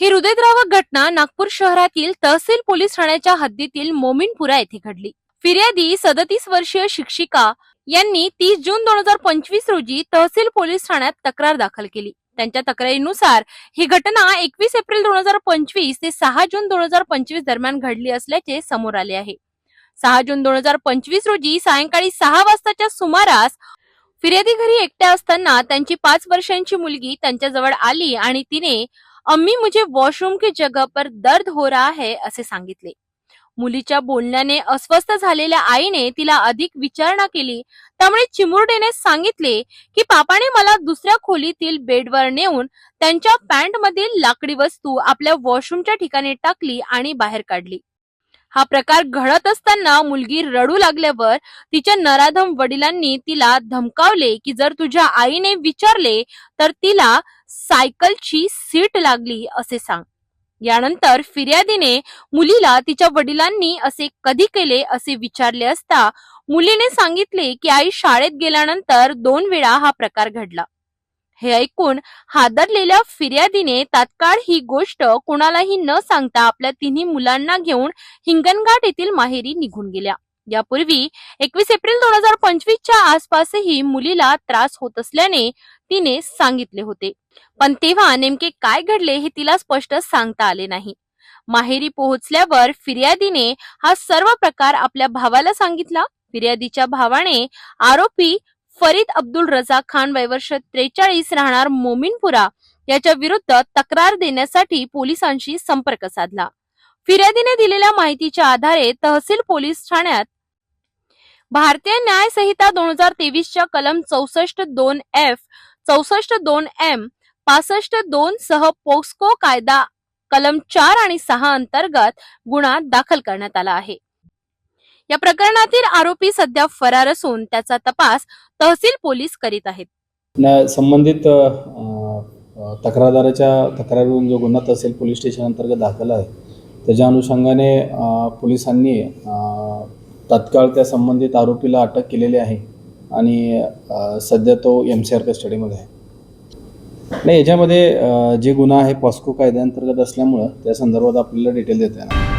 ही हृदयद्रावक घटना नागपूर शहरातील तहसील पोलीस ठाण्याच्या हद्दीतील मोमीनपुरा येथे घडली. फिर्यादी सदतीस वर्षीय शिक्षिका यांनी तीस जून दोन हजार पंचवीस रोजी तहसील पोलीस ठाण्यात तक्रार दाखल केली. त्यांच्या तक्रारीनुसार ही घटना एकवीस एप्रिल दोन हजार पंचवीस ते सहा जून दोन हजार पंचवीस दरम्यान घडली असल्याचे समोर आले आहे. सहा जून दोन हजार पंचवीस रोजी सायंकाळी सहा वाजताच्या सुमारास फिर्यादी घरी एकट्या असताना त्यांची पाच वर्षांची मुलगी त्यांच्याजवळ आली आणि तिने अम्मी मुझे वॉशरूम की जगह पर दर्द हो रहा है असे सांगितले. मुलीच्या बोलण्याने अस्वस्थ झालेल्या आईने तिला अधिक विचारणा केली. त्यामुळे चिमुरडेने सांगितले की पापाने मला दुसऱ्या खोलीतील बेडवर नेऊन त्यांच्या पॅन्ट मधील लाकडी वस्तू आपल्या वॉशरूमच्या ठिकाणी टाकली आणि बाहेर काढली. हा प्रकार घडत असताना मुलगी रडू लागल्यावर तिच्या नराधम वडिलांनी तिला धमकावले की जर तुझ्या आईने विचारले तर तिला सायकलची सीट लागली असे सांग. यानंतर फिर्यादीने मुलीला तिच्या वडिलांनी असे कधी केले असे विचारले असता मुलीने सांगितले की आई शाळेत गेल्यानंतर दोन वेळा हा प्रकार घडला. हे ऐकून हादरलेल्या फिर्यादीने तात्काळ ही गोष्ट कोणालाही न सांगता आपल्या तिन्ही मुलांना घेऊन हिंगणघाट येथील माहेरी निघून गेल्या. यापूर्वी एकवीस एप्रिल दोन हजार पंचवीसच्या आसपासही मुलीला त्रास होत असल्याने तिने सांगितले होते. पण तेव्हा नेमके काय घडले हे तिला स्पष्ट सांगता आले नाही. माहेरी पोहोचल्यावर फिर्यादीने हा सर्व प्रकार आपल्या भावाला सांगितला. फिर्यादीच्या भावाने आरोपी फरीद अब्दुल रजा खान वयवर्ष त्रेचाळीस राहणार मोमीनपुरा याच्या विरुद्ध तक्रार देण्यासाठी पोलिसांशी संपर्क साधला. फिर्यादीने दिलेल्या माहितीच्या आधारे तहसील पोलीस ठाण्यात भारतीय न्याय संहिता दोन हजार तेवीसच्या कलम चौसष्ट दोन एफ चौसष्ट दोन एम पासष्ट दोन सह पोक्सको कायदा कलम चार आणि सहा अंतर्गत गुन्हा दाखल करण्यात आला आहे. या प्रकरणातील आरोपी सध्या फरार असून त्याचा तपास तहसील पोलीस करीत आहेत. संबंधित तक्रारदाराच्या तक्रारीवरून जो गुन्हा तहसील पोलीस स्टेशन अंतर्गत दाखल आहे त्याच्या अनुषंगाने पोलिसांनी तत्काळ तात्काळ त्या संबंधित आरोपीला अटक केलेली आहे आणि सध्या तो एम सी आर कस्टडीमध्ये आहे. नाही याच्यामध्ये जे गुन्हा आहे पॉस्को कायद्याअंतर्गत असल्यामुळं त्या संदर्भात आपल्याला डिटेल देता येणार